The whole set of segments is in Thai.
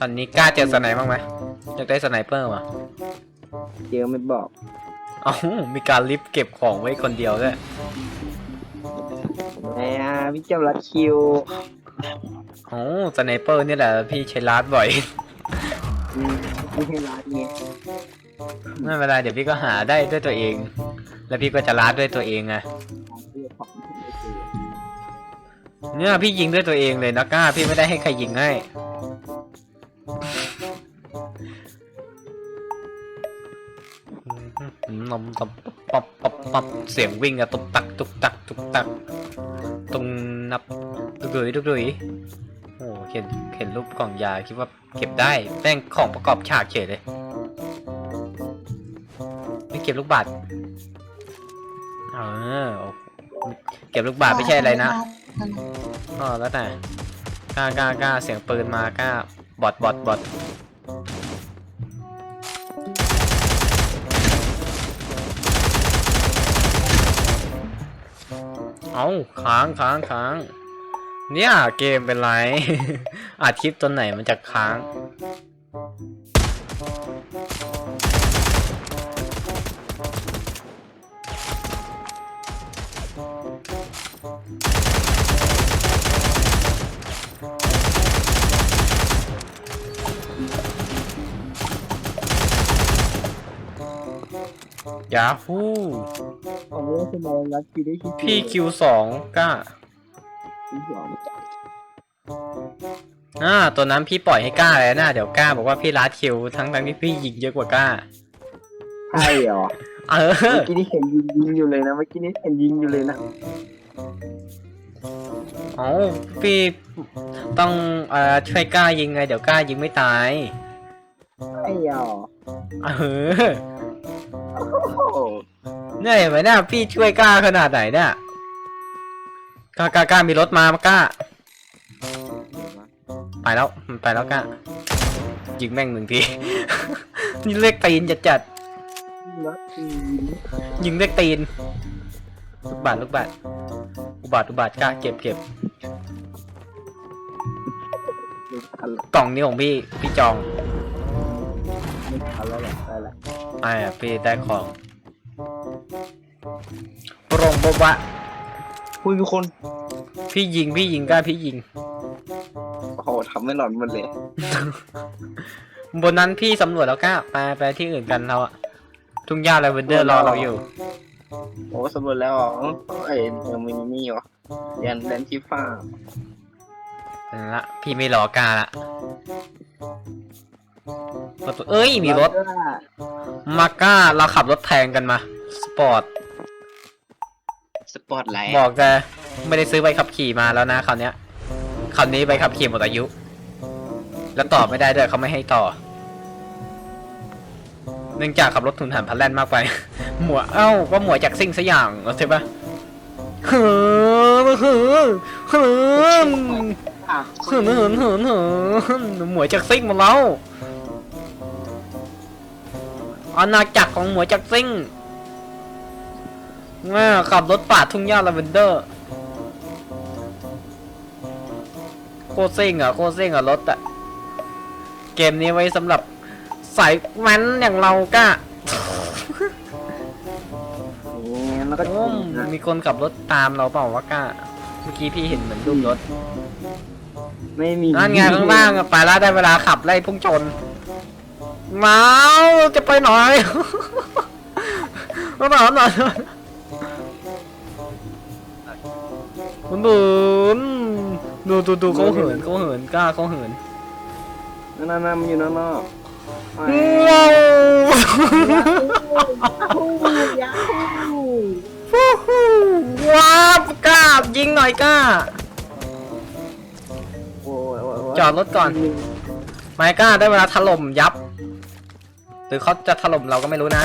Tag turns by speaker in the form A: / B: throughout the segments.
A: ตอนนี้กล้าเจอสไนบ้างไหมอยากได้สไนเปอร์วะ
B: เจอไม่บอก
A: เอ้ามีการลิฟต์เก็บของไว้คนเดียวด้วย
B: ไอ้อาพี่เจ้ารัดคิว
A: โอ้สไนเปอร์นี่แหละพี่ใช้ลาดบ่อย
B: อืมไม่ให้รัดไง
A: ไม่เป็นไรเดี๋ยวพี่ก็หาได้ด้วยตัวเอง แล้วพี่ก็จะลาดด้วยตัวเองไง
B: เพื่อของไม่เจอ
A: เนี่ยพี่ยิงด้วยตัวเองเลยนะกล้าพี่ไม่ได้ให้ใครยิงให้ นมตบปับปับปับเสียงวิ่งอะตุกตักตุกตักตุกตักตรงนับดุกดุยดุกดุยโอ้เห็นเห็นรูปกล่องยาคิดว่าเก็บได้แม่งของประกอบฉากเฉยเลยไม่เก็บลูกบาศเออเก็บลูกบาศไม่ใช่อะไรนะอ๋อแล้วแต่กล้ากล้ากล้าเสียงปืนมากล้าบอดบอดบอด เอาค้างค้างค้าง เนี่ยเกมเป็นไร อาทิตย์ตัวไหนมันจะค้าง ยาฮู
B: ผมไม่ได้สมองรัดคิวได้คิว
A: พี่คิวสองกล้า
B: คิวสอง
A: อ่าตัวนั้นพี่ปล่อยให้กล้าแล้วนะเดี๋ยวกล้าบอกว่าพี่ลัดคิวทั้งทั้งที่พี่ยิงเยอะกว่ากล้า
B: ใช่เหรอ
A: เออ
B: เมื่อกี้นี่เห็นยิงยิงอยู่เลยนะ เมื่อกี้นี่เห็นยิงอยู่เลยนะ
A: เอาพี่ต้องเอ่อช่วยกล้ายิงไง เดี๋ยวกล้ายิงไม่ตาย
B: ใช่เหรอ
A: เออ
B: โอ้โห
A: เนี่ยเห็นไหมเนี่ยพี่ช่วยกล้าขนาดไหนเนี่ยกล้ากล้ากล้ามีรถมากล้า ไปแล้วมันไปแล้วกล้ายิงแม่งหนึ่งที นี่เรียกตีนจัดจัด
B: รัดคิว
A: ๆยิงเรียกตีนลูกบาทลูกบาทอุบาทอุบาทกล้าเก็บเก็บ
B: ไม่ทันละ
A: กล่องนี้ของพี่พี่จอง
B: ไม่ทันแล้วแหละได้ละ
A: ไอ้อะพี่ได้ของโปรงบบวะ
B: คุยมีคน
A: พี่ยิงพี่ยิงกล้าพี่ยิง
B: โอ้โหทำไม่หลอนหมันเลย
A: บนนั้นพี่สำรวจแล้วกล้าไปไปที่อื่นกันเราอะทุ่งหญ้าลาเวนเดอร์รอเราอยู่
B: โอ้สำรวจแล้วเหรอไอ้เออมินินี่เหรอยันแดนที่ฟ้า
A: นั่นละพี่ไม่รอกล้าละประตูเอ้ยมีรถมาก้าเราขับรถแพงกันมาส ปอร์ต
B: สปอร์ตไลท์
A: บอกจะไม่ได้ซื้อใบขับขี่มาแล้วนะคราวเนี้ยคราวนี้ใบขับขี่หมดอายุ แล้วต่อไม่ได้ด้วยเขาไม่ให้ต่อ เนื่องจากขับรถทุนหันพันแล่นมากไป หมวเอ้าก็หมวจากซิ่งสักอย่างใช่ปะเฮ้อเฮ้อเฮ้อ
B: อะ
A: เหินเหินเหินเหินหมวยจากซิ่งมาแล้วอาณาจักรของหมวยจากซิ่ง แม่ขับรถปาดทุ่งหญ้าลาเวนเดอร์ โคตรซิ่งอะโคตรซิ่งอะรถอะ เกมนี้ไว้สำหรับสายแว้นอย่างเราก้า
B: นี่แล้วก็
A: โอ้มมีคนขับรถตามเราเปล่าวะก้า เมื่อกี้พี่เห็นเหมือนรูปรถ
B: ไม่มี
A: นั่นไงข้างล่างอะไปแล้วได้เวลาขับไล่พุ่งชนมาจะไปหน่อย มาหน่อยหน่อย คุณบุญดูดูดูเขาเหินเขาเหินกล้าเขาเหิน
B: นั่นนั่นนั่นมันอยู่นั่นนอก
A: ว้าว
B: ยาฮู
A: ฟู้ฮู้ว้าวกล้ายิงหน่อยกล้า
B: โอ้ยโอ้ยโย
A: จอดรถก่อนไม่กล้าได้เวลาถล่มยับ หรือเขาจะถล่มเราก็ไม่รู้นะ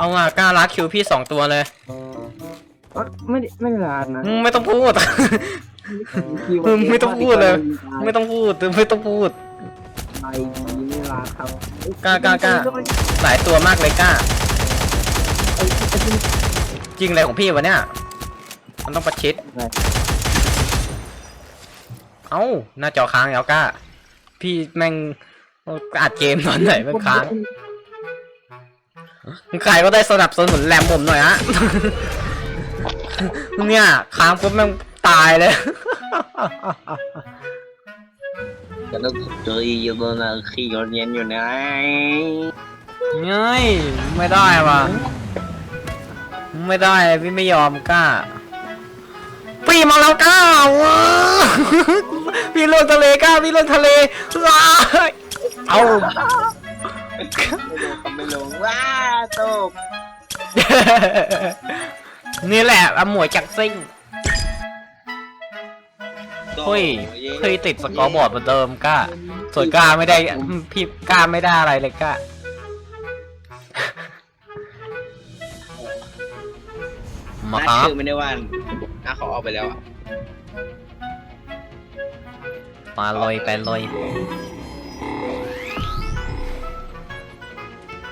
A: เอาอะกล้ารัดคิวพี่สองตัวเลย
B: เอ้ยไม่ได้ไม่ได้ร้านนะ
A: อืมไม่ต้องพูดอืมไม่ต้องพูดเลย ไม่ต้องพูดไม่ต้องพูด
B: ไปดีไม่ร้านครับ
A: กล้ากล้ากล้า หลายตัวมากเลยกล้า
B: ไอ้ไอ้ที่
A: ยิงอะไรของพี่วะเนี่ย มันต้องประชิดเอ้า หน้าจอค้างแล้วก้า พี่แม่งอัดเกมตอนไหนแม่งค้าง ใครก็ได้สนับสนุนแรมผมหน่อยฮะ เนี่ยค้างปุ๊บแม่งตายเลย
B: ก็ต้องเจออยู่ตรงนั้นขี่รถเย็นอยู่ไหน
A: เง้ยไม่ได้ว่ะ ไม่ได้พี่ไม่ยอมกล้าพี่มาแล้วกล้าว้าพี่ลงทะเลกล้าพี่ลงทะเลว้ายเอา
B: ไม่ลงก็ไม่ลงว้าตก
A: นี่แหละอมวยจากซิ่งเฮ้ยเฮ้ยติดสกอร์บอร์ดเหมือนเดิมกล้าส่วนกล้าไม่ได้พี่กล้าไม่ได้อะไรเลยกล้ามาค
B: นัด
A: รับ
B: ชื่อไม่ได้ว่าน้าเขาเอาไปแล้วอะ
A: มาลอยไปลอย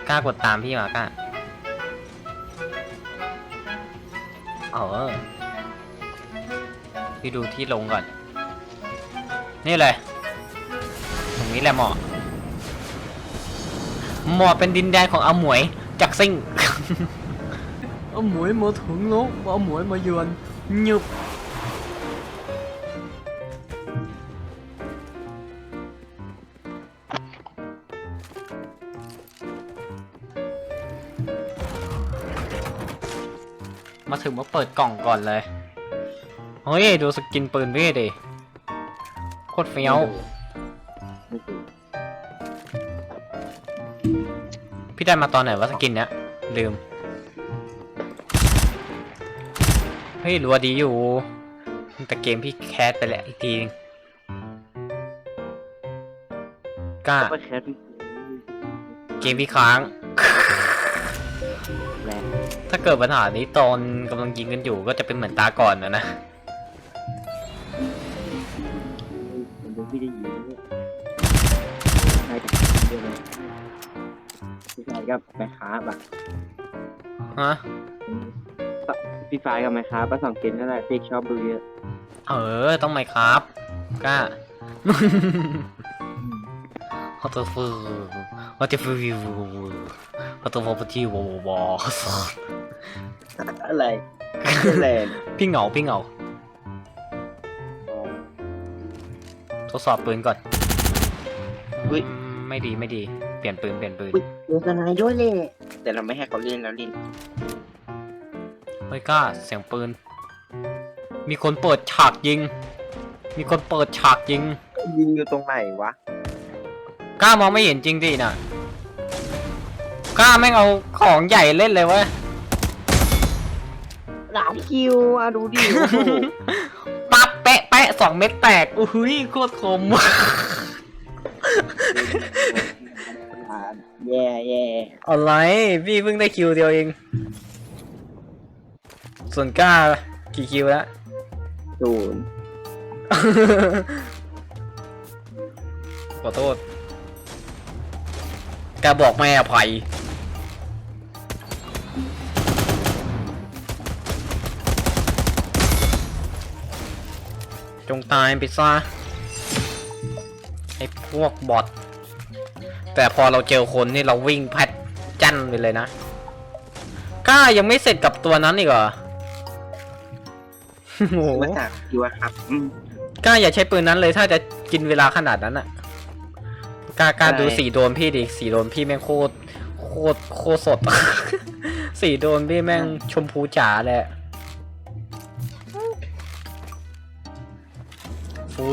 A: กล้ากดตามพี่มากล้าเออพี่ดูที่ลงก่อน นี่เลย ตรงนี้แหละหมอหมอเป็นดินแดนของอาหมวยจากซิ่ง อาหมวยมาถึงแล้วอาหมวยมาเยือนหยุบ ถึงมาเปิดกล่องก่อนเลย เฮ้ย ดูสกินปืนพี่ดิโคตรเฟี้ยวพี่ได้มาตอนไหนวะสกินเนี้ย ลืม เฮ้ยรัวดีอยู่ แต่เกมพี่แคสไปแหละอีกทีนึงกล้า
B: ไปแคส
A: เกมพี่ค้าง
B: แรง
A: ถ้าเกิดปัญหานี้ตอนกำลังยิงกันอยู่ก็จะเป็นเหมือนตาก่อนนะนะ
B: ผมดูพี่ได้ยินด้วยใช่เดียวเลยพี่ชายกับแม่ค้าปะ
A: ฮะ
B: พี่ฟายกับแม่ค้าปะสองเกมนั่นแหละพี่ชอบดูเยอะ
A: เออ ต้องไหมครับกล้าฮัตเตอร์ฟูฮัตเตอร์ฟูฮัตเตอร์ฟูที่วอวอ
B: อะไรอะไร
A: พี่เหงาพี่เหงาทดสอบปืนก่อนอืมไม่ดีไม่ดี เปลี่ยนปืนเปลี่ยนปืน
B: ดูสนายด้วยเลยแต่เราไม่ให้เขาเล่นแล้วเล่น
A: เฮ้ยกล้าเสียงปืน มีคนเปิดฉากยิง มีคนเปิดฉากยิง
B: ยิงอยู่ตรงไหนวะ
A: กล้ามองไม่เห็นจริงดิน่ะกล้าแม่งเอาของใหญ่เล่นเลยเว้ย
B: หลานคิวอะดูดิโอ้โห
A: ปั๊บแปะแปะสองเม็ดแตกอุ้ยโคตรคม
B: แย่แย่
A: อะไรพี่เพิ่งได้คิวเดียวเอง ส่วนกล้ากี่คิวแล้ว
B: ศูนย์
A: ขอโทษกล้าบอกไม่อภัย จงตายไปซะไอ้พวกบอทแต่พอเราเจอคนนี่เราวิ่งแพทจันไปเลยนะกล้ายังไม่เสร็จกับตัวนั้นอีกเหรอโอ้โห
B: มาจากคิวอะครับอืม
A: กล้าอย่าใช้ปืนนั้นเลยถ้าจะกินเวลาขนาดนั้นอะกล้ากล้า
B: ใช่
A: ดูสีโดนพี่ดิสีโดนพี่แม่งโคตรโคตรโคตรสด สีโดนพี่แม่งชมพูจ๋าเลยอะ ฟู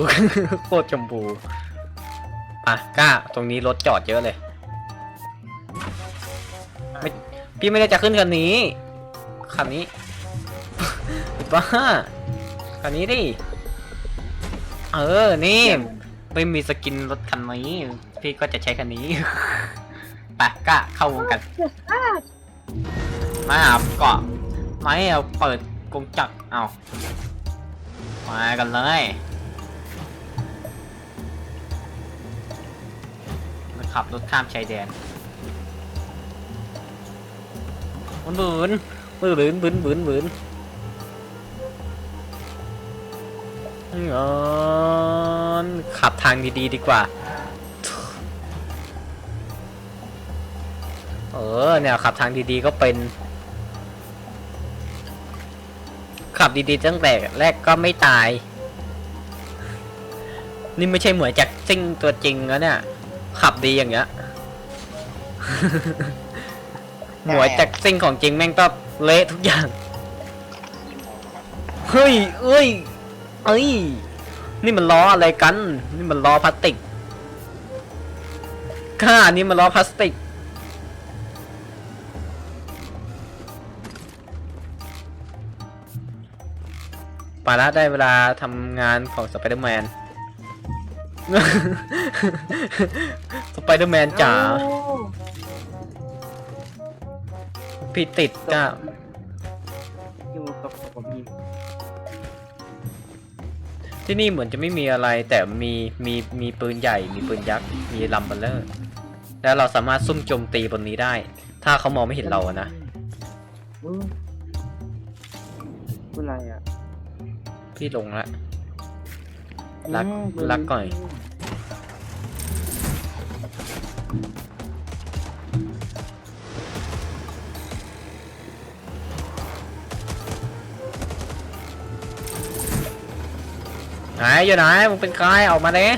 A: โคตรชมพูอะกล้า ตรงนี้รถจอดเยอะเลยไม่พี่ไม่ได้จะขึ้นคันนี้คันนี้ บ้าคันนี้ดิเออ นี่ ไม่มีสกินรถคันนี้พี่ก็จะใช้คันนี้ ไปกะเข้าวงกันมาเกาะไม่เอาเปิดกงจักรเอามากันเลย ขับรถข้ามชายแดนคนอื่นมือบืนบืนบืนบืนงอนขับทางดีๆดีกว่า เออเนี่ยขับทางดีๆก็เป็น ขับดีๆตั้งแต่แรกก็ไม่ตาย นี่ไม่ใช่เหมือนจากซิ่งตัวจริงแล้วเนี่ย ขับดีอย่างเงี้ยหมวยจากซิ่งของจริงแม่งก็เละทุกอย่าง เฮ้ย เอ้ย เอ้ย นี่มันล้ออะไรกัน นี่มันล้อพลาสติก ข้านี่มันล้อพลาสติกปาละได้เวลาทำงานของสไปเดอร์แมน สไปเดอร์แมนจ๋าพี่ติดก็
B: อยู่กับผมยิง
A: ที่นี่เหมือนจะไม่มีอะไร แต่มีมีมีปืนใหญ่ มีปืนยักษ์ มีลัมเบลเลอร์ แล้วเราสามารถซุ่มโจมตีบนนี้ได้ ถ้าเขามองไม่เห็นเราอะนะ
B: อืมพูดอะไรอะ
A: พี่ลงละ รักรักก่อนไหนอยู่ไหนมึงเป็นใครออกมาเลย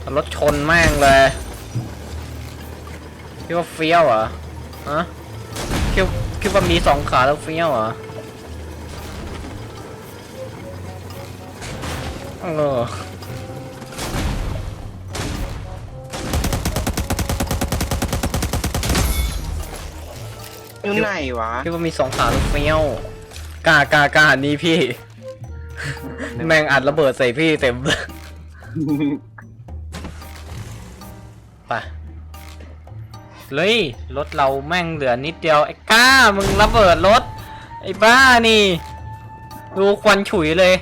A: เอารถชนแม่งเลยคิดว่าเฟี้ยวเหรอฮะคิดคิดว่ามีสองขาแล้วเฟี้ยวเหรอ เออ
C: อยู่ไหนวะ
A: คิดว่ามีสองขาแล้วเฟี้ยวกล้ากล้ากล้านี่พี่ แม่งอัดระเบิดใส่พี่เต็มเลยไปเลยรถเราแม่งเหลือนิดเดียว ไอ้ก้า มึงระเบิดรถ ไอ้บ้านี่ ดูควันฉุยเลย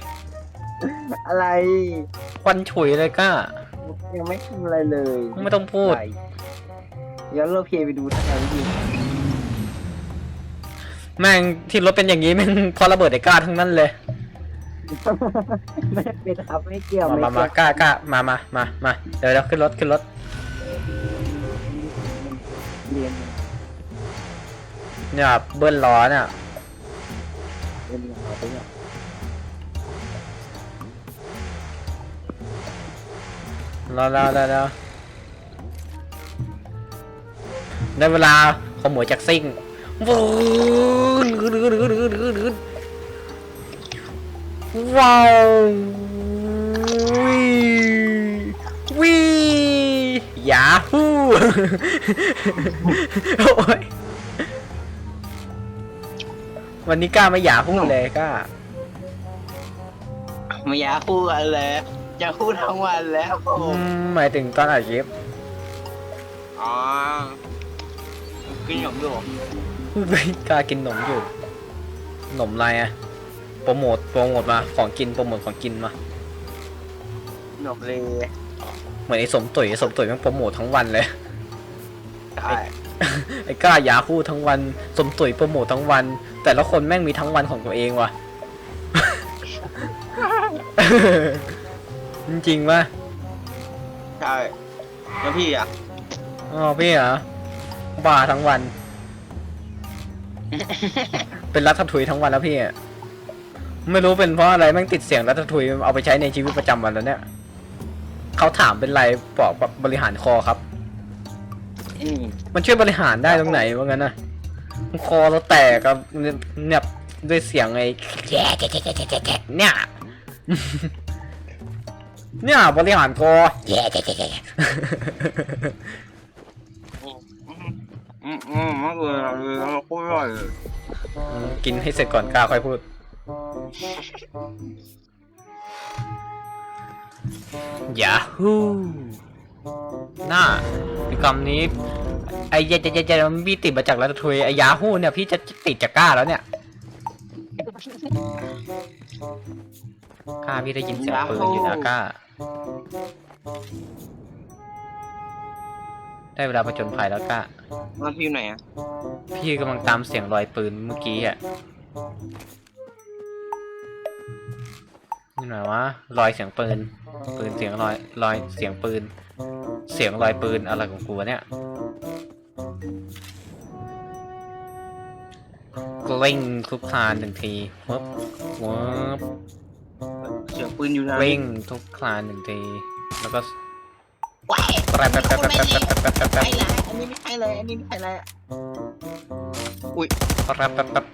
B: อะไร
A: ควันฉุยเลยก้า
B: ยังไม่ทำอะไรเลย
A: ไม่ต้องพูด
B: ไปเดี๋ยวเราเพลย์ไปดูท่าไหนดี
A: แม่งที่รถเป็นอย่างนี้แม่งเพอระเบิดไอ้ก้าทั้งนั้นเลย
B: ไม่เป็นครับไม่เกี่ยว
A: มา
B: ไม่
A: มามา
B: เกี่ยว
A: ก้าก้ามามามามาเดี๋ยวเดี๋ยวขึ้นรถขึ้นรถ
B: เรียน
A: เนี่ยเบิ้ลล้อเนี่ย
B: เรียนเอาไปเนี่ย
A: รอรอรอรอได้เวลาขโมยจากซิ่งวูนว้าววีวียาฮูโอ้ยวันนี้กล้าไม่หยาฮู้เลยกล้า
C: ไม่อยากพูดอะไร จะพูดทั้งวันแล้วผ
A: อื
C: ม
A: มหมายถึงตอนอัดคลิป
C: อ๋อกินหยมอยู่
A: เฮ้ยกล้ากินขนมอยู่ขนมอะไรอะโปรโมทโปรโมทมาของกินโปรโมทของกินมา
C: หยมเลย
A: เหมือนไอ้สมตุ๋ยสมตุ๋ยแมันโปรโมททั้งวันเลย
C: ใช่
A: ไอ้กล้ายาคู่ทั้งวัน สมตุ๋ยโปรโมททั้งวัน แต่ละคนแม่งมีทั้งวันของตัวเองว่ะ จริงๆว่ะ
C: ใช่แล้วพี่อะ
A: อ๋อพี่เหรอบ้าทั้งวัน เป็นรัฐทุยทั้งวันแล้วพี่อะไม่รู้เป็นเพราะอะไรแม่งติดเสียงรัฐทุยเอาไปใช้ในชีวิตประจำวันแล้วเนี่ยเขาถามเป็นไรบอกว่าบริหารคอครับ
C: อืม
A: มันช่วยบริหารได้ตรงไหนว่างั้นนะคอเราแตกกับเนี่ยด้วยเสียงไอ้เนี่ย เนี่ยบริหารคอ
C: อืมอืมมากเลยเลยเราพูดอร่อยเลย
A: กินให้เสร็จก่อนกล้าค่อยพูด ยาฮูน่าไอ้คำนี้ ไอ้เจ๊เจ๊เจ๊มันพี่ติดมาจากรัตทุยไอ้ยาฮูเนี่ยพี่จะติดจากกล้าแล้วเนี่ยกล้าพี่ได้ยินเสียงปืนอยู่นะกล้า ได้เวลาผจญภัยแล้วก้า
B: มันพี่อยู่ไหนอะ
A: พี่กำลังตามเสียงรอยปืนเมื่อกี้อะนี่ไหนวะรอยเสียงปืน ปืนเสียงรอยรอยเสียงปืน เสียงรอยปืนอะไรของกูวะเนี่ยกลิ้งทุกคลานหนึ่งทีวบวบ
B: เสียงปืนอยู่ไหน
A: กลิ้งทุกคลานหนึ่งที แล้วก็
B: ว้าย
A: แป๊บแป๊บแป๊บแป๊บแป๊บแป๊บแป๊บแป๊บแป๊บ
B: ไอ้ไรอันนี้ไม่ใช่เลย อันนี้ไม่ใช่เลย
A: แป๊บแป๊บแป๊บ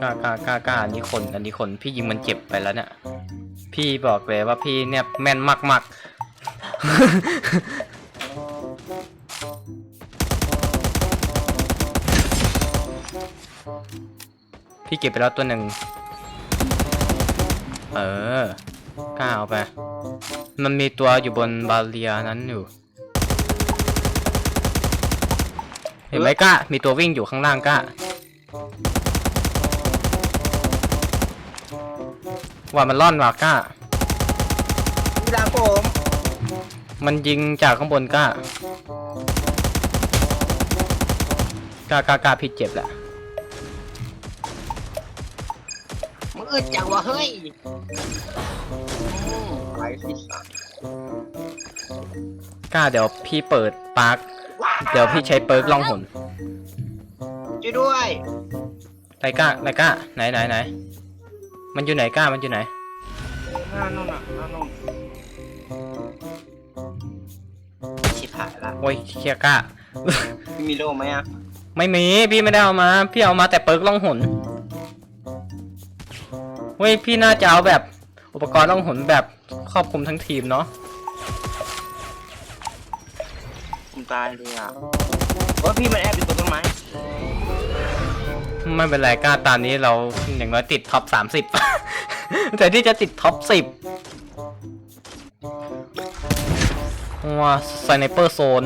A: กล้ากล้ากล้ากล้าอันนี้คน อันนี้คน พี่ยิงมันเจ็บไปแล้วเนี่ย พี่บอกเลยว่าพี่เนี่ยแม่นมากมากพี่เก็บไปแล้วตัวหนึ่ง เออกล้าเอาไป มันมีตัวอยู่บนบาเรียนั้นอยู่เห็นไหมก้ามีตัววิ่งอยู่ข้างล่างก้าว่ามันล่อนว่ะก้า
B: เวลาผม
A: มันยิงจากข้างบนก้าก้าก้าก้าพี่เจ็บแหละ
B: มึงอึดจังวะเฮ้ยอืมไปสิสัตว์
A: ก้าเดี๋ยวพี่เปิดปาร์คเดี๋ยวพี่ใช้เปิร์กล่องหน
B: ช่วยด้วย
A: ไรก้าไรก้าไหนไหนไหนมันอยู่ไหนก้ามันอยู่ไหน
B: หน้านุ่นอะหน้านุ่นชิบหายละ
A: โอ้ยเชียก้า
B: พี่มีโล่ไหมอะ
A: ไม่มีพี่ไม่ได้เอามา พี่เอามาแต่เปิร์กล่องหน เฮ้ยพี่น่าจะเอาแบบอุปกรณ์ล่องหนแบบครอบคลุมทั้งทีมเนาะ
B: ผมตายเลยอะว่าพี่มันแอบอยู่ตรงต้นไม้
A: ไม่เป็นไรกล้าตามนี้เราอย่างน้อยติดท็อปสามสิบ แต่ที่จะติดท็อปสิบว้าไซเนเปอร์โซน